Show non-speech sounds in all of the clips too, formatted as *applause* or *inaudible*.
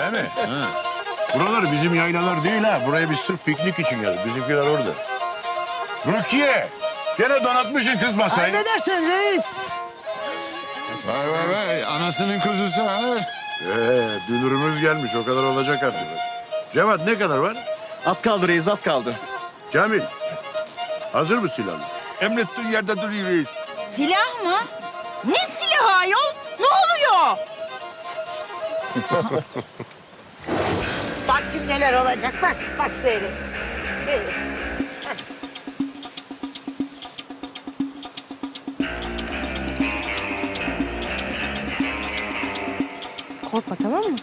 Değil mi? Buralar bizim yaylalar değil ha. Buraya biz sırf piknik için geldik. Bizimkiler orada. Rukiye! Gene donatmışsın kız masayı. Kaybedersin reis. Vay vay vay anasının kuzusu ha. Ee, dünürümüz gelmiş. O kadar olacak artık. Cevat ne kadar var? Az kaldı reis az kaldı. Kamil. Hazır mı silahın? Emrettiğin yerde duruyor reis. Silah mı? Ne silahı ayol? Ne oluyor? *laughs* Bak şimdi neler olacak bak. Bak seyret. Seyret. Korkma tamam mı?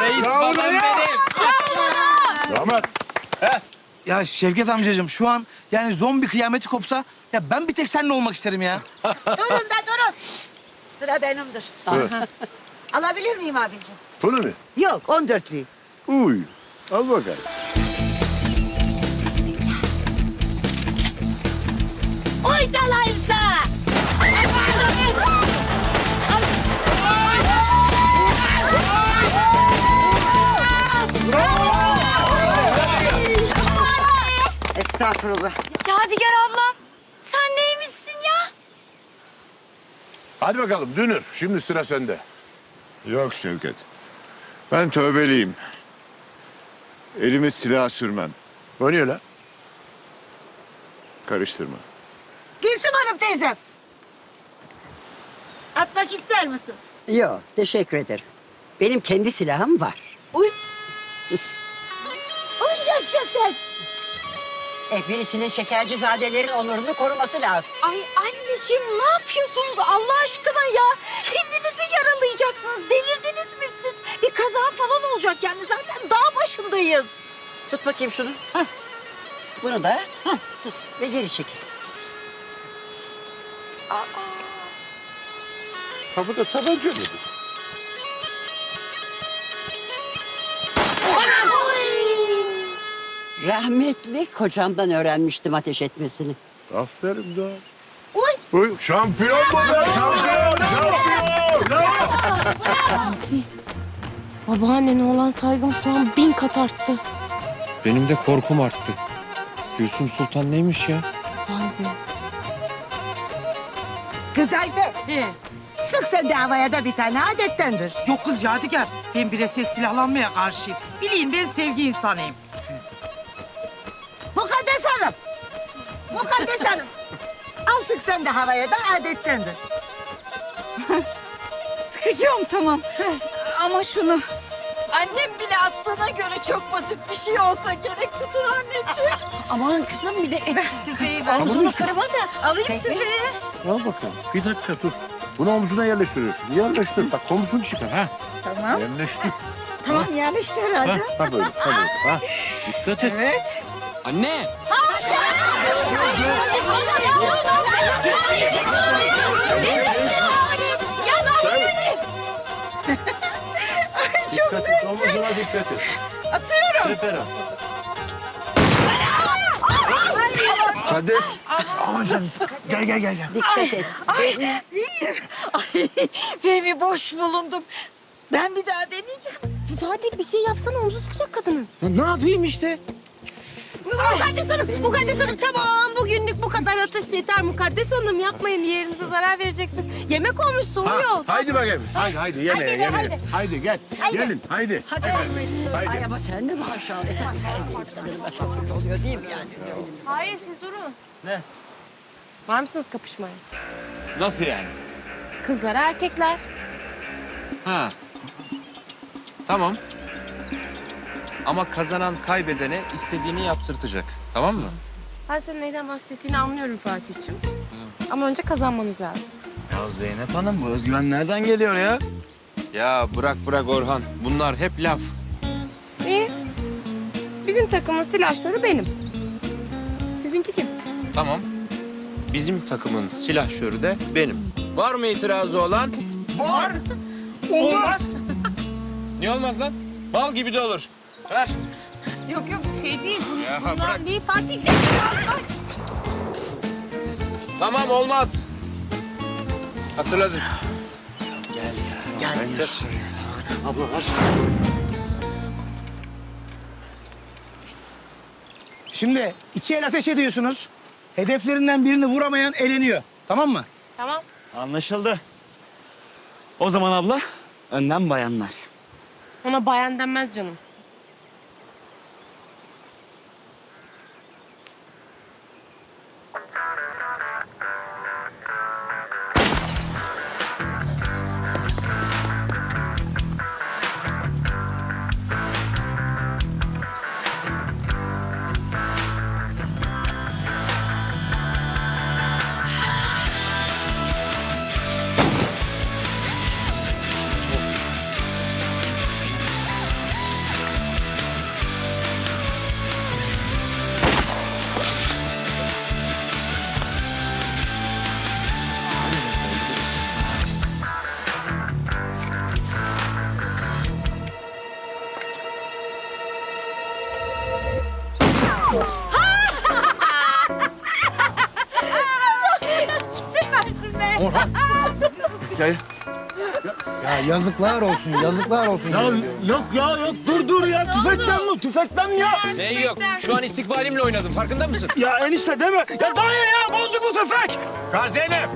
Reis babam benim. Damat. Ya Şevket amcacığım şu an yani zombi kıyameti kopsa ya ben bir tek seninle olmak isterim ya. *laughs* Durun da durun. Sıra benimdir. Alabilir miyim abicim? Bunu mu? Yok 14'lüyüm. Uy. Al bakalım. Oy dalayımsa. Estağfurullah. Yadigar ablam sen neymişsin ya? Hadi bakalım Dünür. Şimdi sıra sende. Yok Şevket. Ben tövbeliyim. Elimi silaha sürmem. O niye lan? Karıştırma. Gülsüm Hanım teyzem. Atmak ister misin? Yok, teşekkür ederim. Benim kendi silahım var. Uy. *laughs* Uy yaşa sen. E, birisinin şekercizadelerin onurunu koruması lazım. Ay anneciğim ne yapıyorsunuz Allah aşkına ya? Kendinizi yaralayacaksınız. Delirdiniz mi siz? Bir kaza falan olacak yani zaten dağ başındayız. Tut bakayım şunu. Hah. Bunu da hah, tut ve geri çekil. Kapıda tabanca mıydı? Rahmetli kocamdan öğrenmiştim ateş etmesini. Aferin da. Uy. Uy. Şampiyon bu be. Şampiyon. Şampiyon. Fatih, babaannene olan saygım şu an bin kat arttı. Benim de korkum arttı. Gülsüm Sultan neymiş ya? Vay be. Kız Ayfer. Sık sen de havaya da bir tane adettendir. Yok kız Yadigar. Ben bireysel silahlanmaya karşıyım. Bileyim ben sevgi insanıyım. Mukaddes Hanım. Al sık sen de havaya da adettendir. *laughs* Sıkacağım tamam. Ama şunu annem bile attığına göre çok basit bir şey olsa gerek tutun anneciğim. *laughs* Aman kızım bir de Ver tüfeği ver. Omzunu kırma da alayım tüfeği. Al bakalım. Bir dakika dur. Bunu omzuna yerleştiriyorsun. Yerleştir. Bak omzunu çıkar ha. Tamam. Yerleştir. Tamam yerleşti herhalde. Ha, ha böyle. Ha böyle. Ha. *laughs* Dikkat et. Evet. Anne! Dikkat et. Omzuna dikkat et. Atıyorum. Al. Kardeş. Gel gel gel gel. dikkat et. İyiyim. Ay Fehmi boş bulundum. Ben bir daha deneyeceğim. Fatih bir şey yapsana omzu çıkacak kadının. ne yapayım işte? Mukaddes Hanım, Mukaddes Hanım tamam bugünlük bu kadar atış yeter Mukaddes Hanım yapmayın yerinize zarar vereceksiniz. Yemek olmuş Ha, soğuyor. haydi bakayım. Haydi haydi yemeğe Haydi de, yemeğe. haydi. Haydi gel. Gelin haydi. Hadi olmuşsun. Haydi. Ay ama sen de maşallah. Başka türlü oluyor değil mi yani? Hayır siz durun. Ne? Var mısınız kapışmaya? Nasıl yani? Kızlar erkekler. Ha. Tamam. Ama kazanan kaybedene istediğini yaptırtacak. Tamam mı? Ben senin neyden bahsettiğini anlıyorum Fatih'ciğim. Ama önce kazanmanız lazım. Ya Zeynep Hanım bu özgüven nereden geliyor ya? Ya bırak bırak Orhan. Bunlar hep laf. İyi. Bizim takımın silahşörü benim. Sizinki kim? Tamam. Bizim takımın silahşörü de benim. Var mı itirazı olan? Var. Olmaz. Niye olmaz lan? Bal gibi de olur. Ver. Yok yok şey değil. Ya Bundan bırak. değil Fatih. Tamam olmaz. Hatırladım. Şimdi iki el ateş ediyorsunuz. Hedeflerinden birini vuramayan eleniyor. Tamam mı? Tamam. Anlaşıldı. O zaman abla önden bayanlar. Ona bayan denmez canım. Ya, Ya yazıklar olsun, yazıklar olsun. ya yok ya yok dur dur ya tüfekten mi tüfekten mi ya? Ne yok? Şu an istikbalimle oynadım. Farkında mısın? Ya enişte deme. Ya dayı ya bozuk bu tüfek. Ka Zeynep.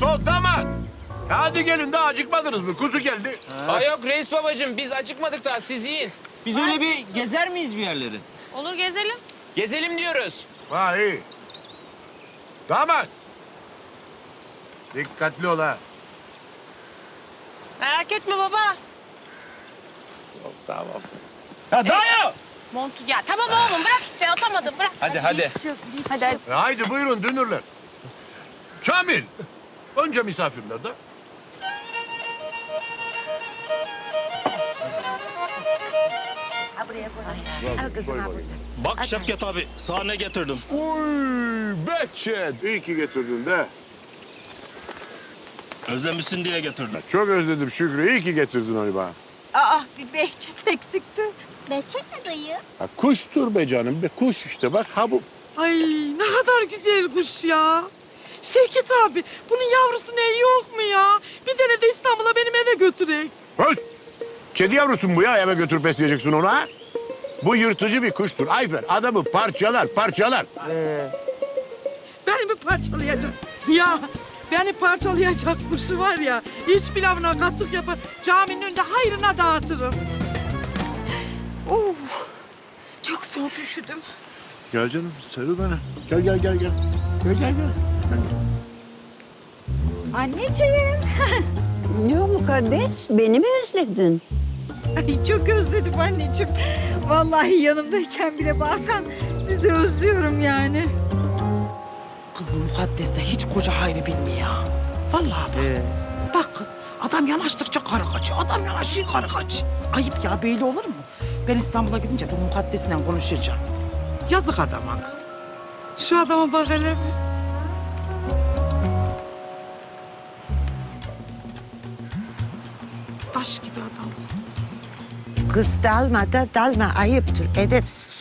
Tut damat. Hadi gelin daha acıkmadınız mı? Kuzu geldi. Ha yok reis babacığım biz acıkmadık daha siz yiyin. Biz öyle bir gezer miyiz bir yerleri? Olur gezelim. Gezelim diyoruz. Ha iyi. Damat. Dikkatli ol ha. Merak etme baba. Ya dayı. Montu ya tamam oğlum bırak işte atamadım bırak. Hadi hadi. Hadi hadi. E, haydi buyurun dünürler. Kamil. Önce misafirler de. Ha buraya koy. Al kızım ha burada. Bak Şevket abi sahne getirdim. Uy Behçet. İyi ki getirdin de. Özlemişsin diye getirdim. Çok özledim Şükrü. İyi ki getirdin onu bana. Aa bir Behçet eksikti. Behçet ne dayı? Ha, kuştur be canım. Be kuş işte bak ha bu. Ay ne kadar güzel kuş ya. Şevket abi bunun yavrusu ne yok mu ya? Bir tane de İstanbul'a benim eve götürek. Höz! Kedi yavrusu mu bu ya eve götürüp besleyeceksin onu ha? Bu yırtıcı bir kuştur. Ayfer adamı parçalar parçalar. Beni mi parçalayacak? Ya beni parçalayacak kuşu var ya. İç pilavına katık yapar. Caminin önünde hayrına dağıtırım. Uh, çok soğuk üşüdüm. Gel canım sarıl bana. Gel gel gel gel. Gel gel gel. Anneciğim. *laughs* Ne o mukaddes? Beni mi özledin? Ay çok özledim anneciğim. Vallahi yanımdayken bile bazen sizi özlüyorum yani. Kız bu mukaddes de hiç koca hayrı bilmiyor. Vallahi bak. Bak kız adam yanaştıkça karı kaçıyor. Adam yanaşıyor karı kaçıyor. Ayıp ya böyle olur mu? Ben İstanbul'a gidince bu mukaddesle konuşacağım. Yazık adama kız. Şu adama bak hele bir. Taş gibi adam. Kız dalma da dalma ayıptır edepsiz.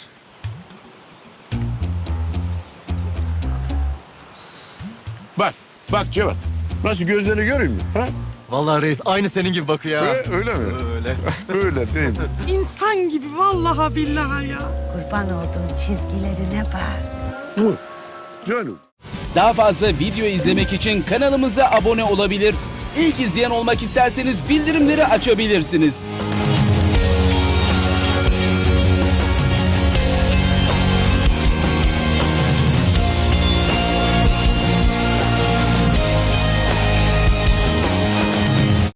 Bak bak Cevat. Nasıl gözlerini göreyim mi? Ha? Vallahi reis aynı senin gibi bakıyor Ö- öyle mi? Öyle. *laughs* öyle değil mi? İnsan gibi vallahi billahi ya. Kurban olduğum çizgilerine bak. Canım. Daha fazla video izlemek için kanalımıza abone olabilir. İlk izleyen olmak isterseniz bildirimleri açabilirsiniz.